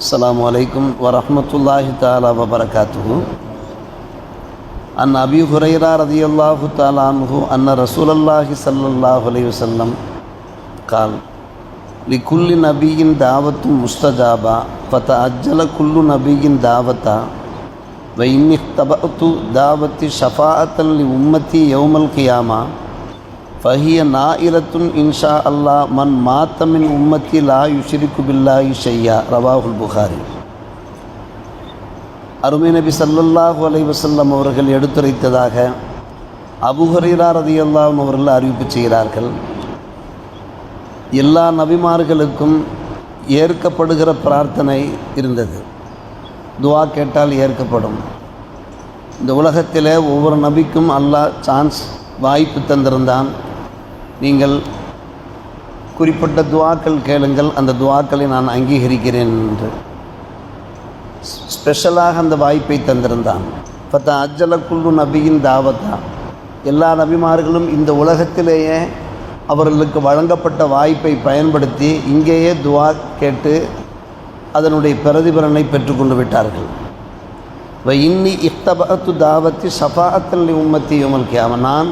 السلام عليكم ورحمة الله تعالى وبركاته عن أبي هريرة رضي الله تعالى عنه أن رسول الله صلى الله عليه وسلم قال لكل نبي دعوة مستجابة فتأجل كل نبي دعوة وإني اختبأت دعوتي شفاعة لأمتي يوم القيامة ஃபஹிய நா இன்ஷா அல்லா மன் மாத்தமின் உம்மத்தி லா யுஷிரிக்கு பில்லாஹி ஷையா ரவாஹுல் புகாரி அருமை நபி சல்லல்லாஹு அலை வசல்லம் அவர்கள் எடுத்துரைத்ததாக அபுஹரீரா ரதியல்லாம் அவர்கள் அறிவிப்பு செய்கிறார்கள். எல்லா நபிமார்களுக்கும் ஏற்கப்படுகிற பிரார்த்தனை இருந்தது. துவா கேட்டால் ஏற்கப்படும். இந்த உலகத்தில் ஒவ்வொரு நபிக்கும் அல்லாஹ் சான்ஸ் வாய்ப்பு தந்திருந்தான். நீங்கள் குறிப்பிட்ட துவாக்கள் கேளுங்கள் அந்த துவாக்களை நான் அங்கீகரிக்கிறேன் என்று. ஸ்பெஷலாக அந்த வாய்ப்பை தந்திருந்தான். பத்தா அஜ்ஜல குல்லு நபியின் தாவத்தா எல்லா நபிமார்களும் இந்த உலகத்திலேயே அவர்களுக்கு வழங்கப்பட்ட வாய்ப்பை பயன்படுத்தி இங்கேயே துவா கேட்டு அதனுடைய பிரதிபலனை பெற்றுக்கொண்டு விட்டார்கள். இன்னி இஃப்தபத்து தாவத்தி ஷஃபாஅத்தல் உம்மத்தி உமல் கியாம. நான்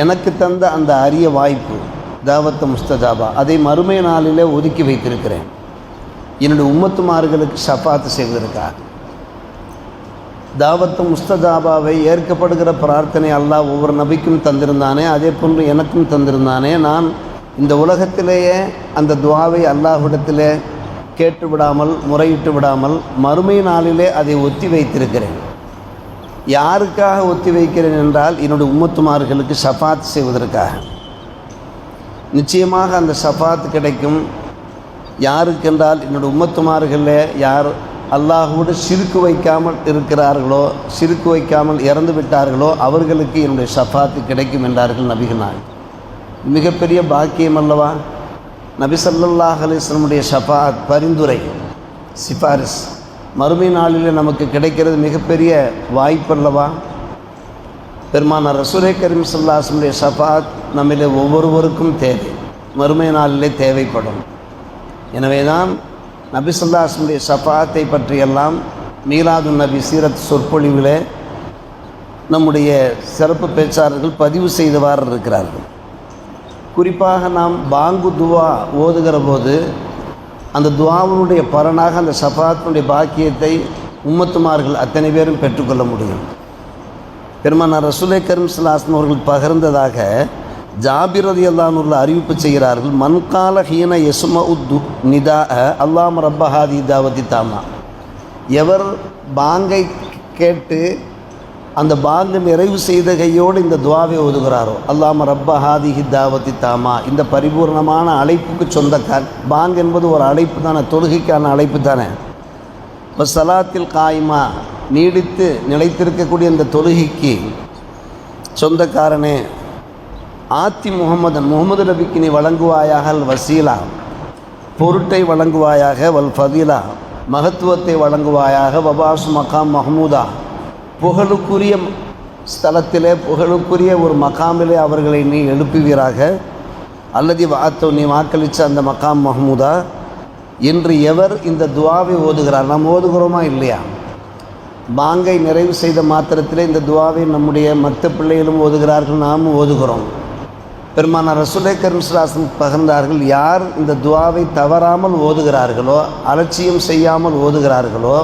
எனக்கு தந்த அந்த அரிய வாய்ப்பு தாவத்து முஸ்தஜாபா அதை மறுமை நாளில் ஒதுக்கி வைத்திருக்கிறேன். என்னுடைய உம்மத்துமார்களுக்கு ஷஃபாத்து செய்வதற்காக. தாவத்து முஸ்தஜாபாவை ஏற்கப்படுகிற பிரார்த்தனை அல்லாஹ் ஒவ்வொரு நபிக்கும் தந்திருந்தானே அதே போன்று எனக்கும் தந்திருந்தானே நான் இந்த உலகத்திலேயே அந்த துவாவை அல்லாஹ்விடத்திலே கேட்டு விடாமல் முறையிட்டு விடாமல் மறுமை நாளிலே அதை ஒத்தி வைத்திருக்கிறேன். யாருக்காக ஒத்தி வைக்கிறேன் என்றால் என்னுடைய உம்மத்துமார்களுக்கு ஷஃபாத் செய்வதற்காக. நிச்சயமாக அந்த ஷஃபாத் கிடைக்கும். யாருக்கென்றால் என்னுடைய உம்மத்துமார்களில் யார் அல்லாஹோடு சிறுக்கு வைக்காமல் இருக்கிறார்களோ சிறுக்கு வைக்காமல் இறந்து விட்டார்களோ அவர்களுக்கு என்னுடைய ஷஃபாத்து கிடைக்கும் என்றார்கள் நபிகனாய் மிகப்பெரிய பாக்கியம் அல்லவா? நபி சல்லாஹ் அலிஸ்லமுடைய ஷஃபாத் பரிந்துரை சிபாரிஸ். மறுமை நாளில் நமக்கு கிடைக்கிறது மிகப்பெரிய வாய்ப்பல்லவா? பெருமானார் ரசூரே கரீம் சல்லாஹனுடைய ஷஃபாத் நம்மிலே ஒவ்வொருவருக்கும் தேவை. மறுமை நாளிலே தேவைப்படும். எனவே தான் நபி சொல்லாசனுடைய ஷஃபாத்தை பற்றியெல்லாம் மீலாது நபி சீரத் சொற்பொழிவில் நம்முடைய சிறப்பு பேச்சாளர்கள் பதிவு செய்தவாறு இருக்கிறார்கள். குறிப்பாக நாம் பாங்கு துவா ஓதுகிற போது அந்த துவாவினுடைய பலனாக அந்த சபாத்தினுடைய பாக்கியத்தை உம்மத்துமார்கள் அத்தனை பேரும் பெற்றுக்கொள்ள முடியும். பெருமானார் ரசுலை கரிம்சலாசன் அவர்கள் பகிர்ந்ததாக ஜாபிரதி அல்லானுள்ள அறிவிப்பு செய்கிறார்கள் மன்கால ஹீன யசும உத்து நிதா அல்லாம் ரப்பஹாதி தாவதி தாமா. எவர் பாங்கை கேட்டு அந்த பாங்கு நிறைவு செய்த கையோடு இந்த துவாவை ஓதுகிறாரோ. அல்லாம ரப்பஹாதிஹி தாவதி தாமா. இந்த பரிபூர்ணமான அழைப்புக்கு சொந்தக்கார். பாங் என்பது ஒரு அழைப்பு தானே தொழுகைக்கான அழைப்பு தானே. இப்போ சலாத்தில் காய்மா நீடித்து நிலைத்திருக்கக்கூடிய இந்த தொழுகைக்கு சொந்தக்காரனே ஆத்தி முகமதன் முகமது நபிக்கு நீ வழங்குவாயாக அல் வசீலா? பொருட்டை வழங்குவாயாக வல் ஃபதீலா? மகத்துவத்தை வழங்குவாயாக வபாஸ் மகாம் மஹமூதா? புகழுக்குரிய ஸ்தலத்திலே புகழுக்குரிய ஒரு மகாமிலே அவர்களை நீ எழுப்புவீராக. அல்லது வாத்தோ நீ வாக்களித்த அந்த மகாம் மஹமூதா என்று எவர் இந்த துவாவை ஓதுகிறார்? நாம் ஓதுகிறோமா இல்லையா? பாங்கை நிறைவு செய்த மாத்திரத்திலே இந்த துவாவை நம்முடைய மற்ற பிள்ளைகளும் ஓதுகிறார்கள் நாமும் ஓதுகிறோம். பெருமான ரசுலே கரும்ஸ்ராசன் பகிர்ந்தார்கள் யார் இந்த துவாவை தவறாமல் ஓதுகிறார்களோ அலட்சியம் செய்யாமல் ஓதுகிறார்களோ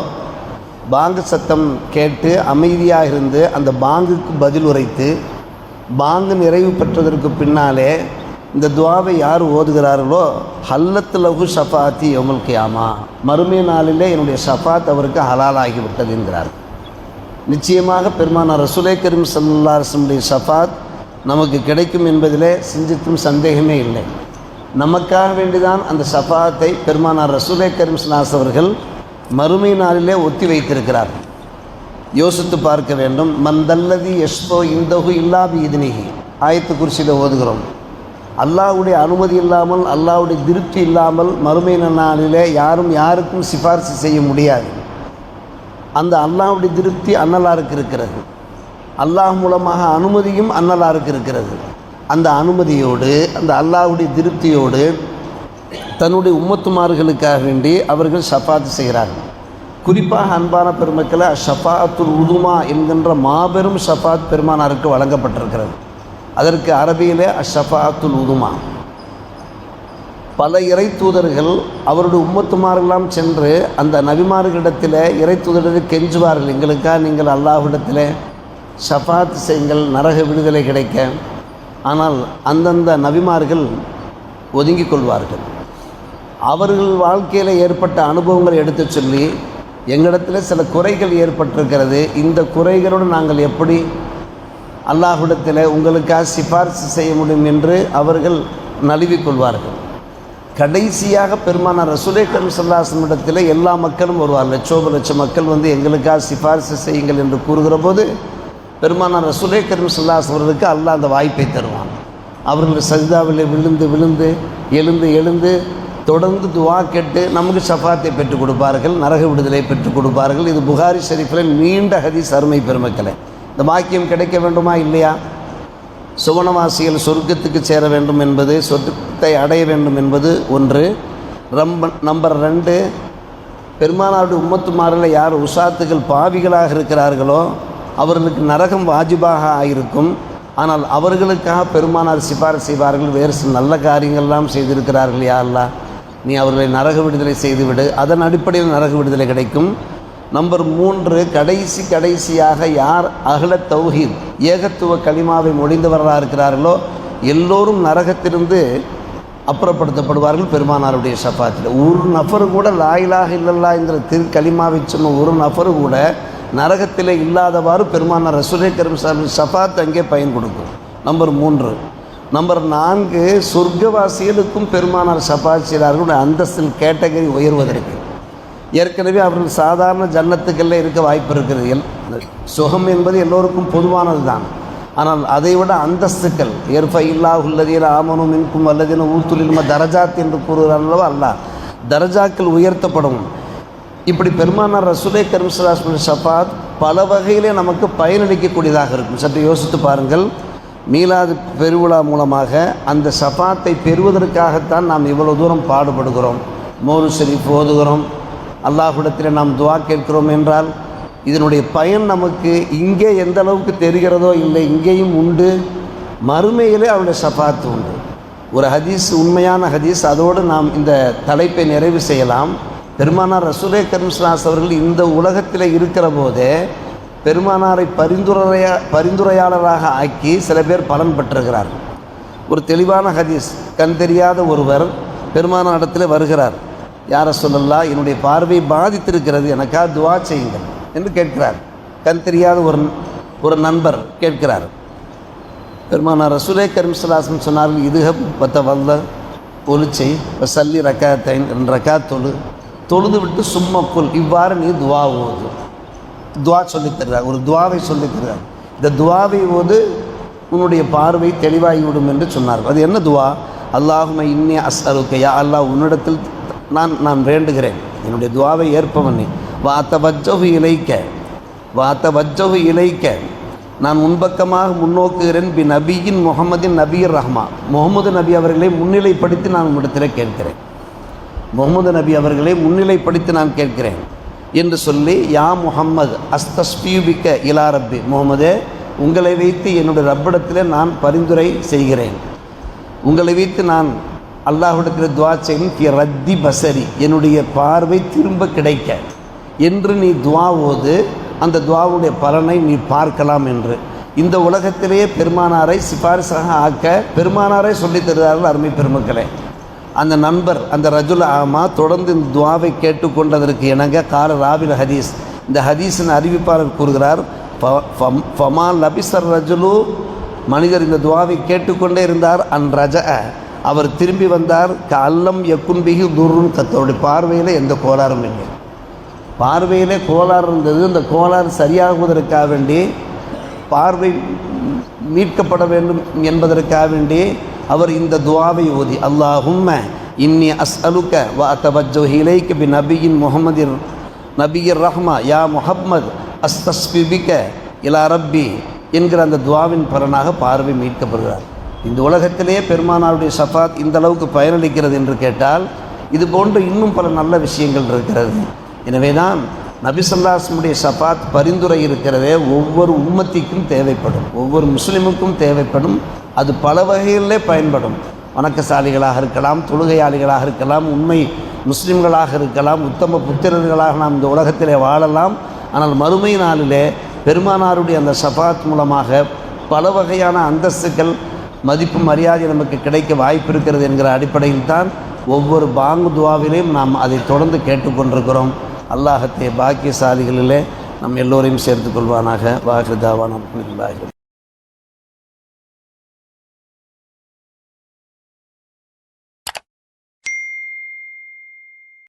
பாங்கு சத்தம் கேட்டு அமைதியாக இருந்து அந்த பாங்குக்கு பதில் உரைத்து பாங்கு நிறைவு பெற்றதற்கு பின்னாலே இந்த துவாவை யார் ஓதுகிறார்களோ ஹல்லத்து லகு ஷஃபாத்தி யமுல் கியாமா. மறுமை நாளிலே என்னுடைய ஷஃபாத் அவருக்கு ஹலாலாகிவிட்டது என்கிறார். நிச்சயமாக பெருமானார் ரசுலே கரீம் சல்லாசனுடைய ஷஃபாத் நமக்கு கிடைக்கும் என்பதிலே சிந்தித்தும் சந்தேகமே இல்லை. நமக்காக வேண்டிதான் அந்த ஷஃபாத்தை பெருமானார் ரசுலே கரீம் சலாஸ் அவர்கள் மறுமை நாளிலே ஒத்தி வைத்திருக்கிறார். யோசித்து பார்க்க வேண்டும். மந்தல்லதி எஷ்போ இந்தகு இல்லாபி பீதினிகி ஆயத்து குறிச்சியில் ஓதுகிறோம். அல்லாவுடைய அனுமதி இல்லாமல் அல்லாவுடைய திருப்தி இல்லாமல் மறுமை நாளிலே யாரும் யாருக்கும் சிபாரிசு செய்ய முடியாது. அந்த அல்லாவுடைய திருப்தி அன்னலாருக்கு இருக்கிறது. அல்லாஹ் மூலமாக அனுமதியும் அன்னலாருக்கு இருக்கிறது. அந்த அனுமதியோடு அந்த அல்லாவுடைய திருப்தியோடு தன்னுடைய உம்மத்துமார்களுக்காக வேண்டி அவர்கள் ஷஃபாத் செய்கிறார்கள். குறிப்பாக அன்பான பெருமக்களை ஷஃபாத்துல் உதுமா என்கின்ற மாபெரும் ஷஃபாத் பெருமானாருக்கு வழங்கப்பட்டிருக்கிறது. அதற்கு அரபியிலே அஷஃபாத்துல் உதுமா. பல இறை தூதர்கள் அவருடைய உம்மத்துமாரெல்லாம் சென்று அந்த நபிமார்களிடத்தில் இறை தூதர்கள் கெஞ்சுவார்கள் எங்களுக்காக நீங்கள் அல்லாஹ்விடத்தில் ஷஃபாத் செய்யுங்கள் நரக விடுதலை கிடைக்க? ஆனால் அந்தந்த நபிமார்கள் ஒதுங்கிக் கொள்வார்கள். அவர்கள் வாழ்க்கையில் ஏற்பட்ட அனுபவங்களை எடுத்து சொல்லி எங்களிடத்தில் சில குறைகள் ஏற்பட்டிருக்கிறது. இந்த குறைகளோடு நாங்கள் எப்படி அல்லாஹ்விடத்தில் உங்களுக்காக சிபாரிசு செய்ய முடியும் என்று அவர்கள் நழுவிக் கொள்வார்கள். கடைசியாக பெருமானார் ரசூலே கரும் சல்லாசனிடத்தில் எல்லா மக்களும் வருவார் லட்சோப லட்சம் மக்கள் வந்து எங்களுக்காக சிபாரிசு செய்யுங்கள் என்று கூறுகிற போது பெருமானார் ரசூலே கரும் சல்லாஸ் அவர்களுக்கு அல்லாஹ் அந்த வாய்ப்பை தருவான். அவர்கள் சஜிதாவில் விழுந்து விழுந்து எழுந்து எழுந்து தொடர்ந்து துவா கேட்டு நமக்கு சஃபாத்தை பெற்றுக் கொடுப்பார்கள் நரக விடுதலை பெற்றுக் கொடுப்பார்கள். இது புகாரி ஷெரீஃபில் நீண்ட ஹதீஸ் அருமை பெருமக்களை. இந்த பாக்கியம் கிடைக்க வேண்டுமா இல்லையா? சுவனவாசிகள் சொர்க்கத்துக்கு சேர வேண்டும் என்பது சொர்க்கத்தை அடைய வேண்டும் என்பது ஒன்று. ரொம்ப நம்பர் ரெண்டு பெருமானாருடைய உம்மத்துமாரில் யார் உசாத்துகள் பாவிகளாக இருக்கிறார்களோ அவர்களுக்கு நரகம் வாஜிபாக ஆகியிருக்கும் ஆனால் அவர்களுக்காக பெருமானார் சிபாரிசு செய்வார்கள் வேறு சில நல்ல காரியங்கள்லாம் செய்திருக்கிறார்கள் யாரெல்லாம் நீ அவர்களை நரக விடுதலை செய்துவிடு. அதன் அடிப்படையில் நரக விடுதலை கிடைக்கும். நம்பர் மூன்று கடைசி கடைசியாக யார் அகல தௌஹீத் ஏகத்துவ கலிமாவை மொழிந்தவர்களாக இருக்கிறார்களோ எல்லோரும் நரகத்திலிருந்து அப்புறப்படுத்தப்படுவார்கள் பெருமானாருடைய ஷஃபாத்தில். ஒரு நபர் கூட லாயிலாக இல்லல்லா என்ற திரு களிமாவை சொன்ன ஒரு நபர் கூட நரகத்தில் இல்லாதவாறு பெருமானார் ரசூலே கரும் சாமி ஷஃபாத் அங்கே பயன் கொடுக்கும். நம்பர் மூன்று நம்பர் நான்கு சொர்க்கவாசிகளுக்கும் பெருமானார் ஷஃபாத் அந்தஸ்தில் கேட்டகரி உயர்வதற்கு. ஏற்கனவே அவர்கள் சாதாரண ஜன்னத்துக்கெல்லாம் இருக்க வாய்ப்பு இருக்கிறது. எல் சுகம் என்பது எல்லோருக்கும் பொதுவானது தான் ஆனால் அதைவிட அந்தஸ்துக்கள் ஏற்ப இல்லா உள்ளதில் ஆமனும் மின்கும் அல்லதின ஊத்துலில்ம தரஜாத் என்று கூறுகிறார்களோ அல்ல தரஜாக்கள் உயர்த்தப்படும். இப்படி பெருமானார் ரசுலே கரும்சராஸ்மன் சபாத் பல வகையிலே நமக்கு பயனளிக்கக்கூடியதாக இருக்கும். சற்று யோசித்து பாருங்கள். மீலாது பெருவிழா மூலமாக அந்த சஃபாத்தை பெறுவதற்காகத்தான் நாம் இவ்வளோ தூரம் பாடுபடுகிறோம். மோரு ஷெரீஃப் ஓதுகிறோம். அல்லாஹுடத்தில் நாம் துவா கேட்கிறோம் என்றால் இதனுடைய பயன் நமக்கு இங்கே எந்த அளவுக்கு தெரிகிறதோ இல்லை இங்கேயும் உண்டு. மறுமையிலே அவருடைய சஃபாத்து உண்டு. ஒரு ஹதீஸ் உண்மையான ஹதீஸ் அதோடு நாம் இந்த தலைப்பை நிறைவு செய்யலாம். பெருமானார் ரசூலே கரும்ஸ்லாஸ் அவர்கள் இந்த உலகத்தில் இருக்கிற போதே பெருமானாரை பரிந்துரையா பரிந்துரையாளராக ஆக்கி சில பேர் பலன் பெற்றிருக்கிறார்கள் ஒரு தெளிவான ஹதீஸ். கண் தெரியாத ஒருவர் பெருமானார் இடத்துல வருகிறார். யாரை சொல்லலாம் என்னுடைய பார்வை பாதித்திருக்கிறது எனக்கா துவா செய்யுங்கள் என்று கேட்கிறார். கண் தெரியாத ஒரு ஒரு நண்பர் கேட்கிறார். பெருமானார் ரசூலே கரிம்சலாசன் சொன்னார்கள் இதுக பத்த வல்ல ஒலிச்சை சல்லி ரக்காத்தைன் ரெண்டு ரக்கா தொழு. தொழுது விட்டு சும்மா கொல் இவ்வாறு நீ துவா ஓது. துவா சொல்லித் தருகிறார் ஒரு துவாவை சொல்லித் தருகிறார் இந்த துவாவை போது உன்னுடைய பார்வை தெளிவாகிவிடும் என்று சொன்னார்கள். அது என்ன துவா? அல்லாஹும இன்னே அஸ்அலுக்கையா அல்லாஹ் உன்னிடத்தில் நான் நான் வேண்டுகிறேன். என்னுடைய துவாவை ஏற்பவனே. வாத்த வஜ்ஜகு இலைக்க. வாத்த வஜ்ஜகு இலைக்க. நான் முன்பக்கமாக முன்னோக்குகிறேன். பி நபியின் முகமதின் நபீர் ரஹ்மா. முகமது நபி அவர்களை முன்னிலைப்படுத்தி நான் உன்னிடத்தில் கேட்கிறேன். முகமது நபி அவர்களை முன்னிலைப்படுத்தி நான் கேட்கிறேன். என்று சொல்லி யா முஹம்மது அஸ்தஸ்பியூபிக்க இலா ரப்பி முகமதே உங்களை வைத்து என்னுடைய ரப்பிடத்தில் நான் பரிந்துரை செய்கிறேன். உங்களை வைத்து நான் அல்லாஹ்விடத்தில் துவா செய்யும் கி ரத்தி பசரி என்னுடைய பார்வை திரும்ப கிடைக்க. என்று நீ துவா ஓது அந்த துவாவுடைய பலனை நீ பார்க்கலாம் என்று. இந்த உலகத்திலேயே பெருமானாரை சிபாரிசாக ஆக்க பெருமானாரை சொல்லித் தருகிறார்கள் அருமை பெருமக்களே. அந்த நண்பர் அந்த ரஜுல் ஆமா தொடர்ந்து இந்த துவாவை கேட்டுக்கொண்டதற்கு இணங்க கால ராபில் ஹதீஸ். இந்த ஹதீஸின் அறிவிப்பாளர் கூறுகிறார் "ஃப- ஃபம்- ஃபமா லபிசர் ரஜுலு. மனிதர் இந்த துவாவை கேட்டுக்கொண்டே இருந்தார். அன் ரஜ அவர் திரும்பி வந்தார். க அல்லம் எக்குன்பிகி துருன் கத்தோடைய பார்வையில் எந்த கோளாறும் இல்லை. பார்வையிலே கோளாறு இருந்தது. இந்த கோளாறு சரியாகுவதற்காக வேண்டி பார்வை மீட்கப்பட வேண்டும் என்பதற்காக வேண்டி அவர் இந்த துவாவை ஓதி அல்லாஹும்ம இன்னி அஸ் அலுக்க வ அத்தவஜ்ஜு ஹிலைக்கு பி நபியின் முகமதிர் நபியர் ரஹ்மா யா முஹம்மத் அஸ்தஸ்பிபிக்க இலா ரப்பி என்கிற அந்த துவாவின் பலனாக பார்வை மீட்கப்படுகிறார். இந்த உலகத்திலேயே பெருமானாருடைய சஃபாத் இந்த அளவுக்கு பயனளிக்கிறது என்று கேட்டால் இது போன்ற இன்னும் பல நல்ல விஷயங்கள் இருக்கிறது. எனவே தான் நபிசல்லாஸ்முடைய சஃபாத் பரிந்துரை இருக்கிறதே ஒவ்வொரு உம்மத்திக்கும் தேவைப்படும். ஒவ்வொரு முஸ்லிமுக்கும் தேவைப்படும். அது பல வகைகளிலே பயன்படும். வணக்கசாலிகளாக இருக்கலாம் தொழுகையாளிகளாக இருக்கலாம் உண்மை முஸ்லிம்களாக இருக்கலாம் உத்தம புத்திரர்களாக நாம் இந்த உலகத்திலே வாழலாம். ஆனால் மறுமை நாளிலே பெருமானாருடைய அந்த சஃபாத் மூலமாக பல வகையான அந்தஸ்துகள் மதிப்பு மரியாதை நமக்கு கிடைக்க வாய்ப்பு இருக்கிறது என்கிற அடிப்படையில் தான் ஒவ்வொரு பாங்கு துவாவிலையும் நாம் அதை தொடர்ந்து கேட்டுக்கொண்டிருக்கிறோம். அல்லாஹத்தை பாக்கியசாலிகளிலே நம் எல்லோரையும் சேர்த்துக்கொள்வானாக கொள்வானாக. வாஹிதாவான்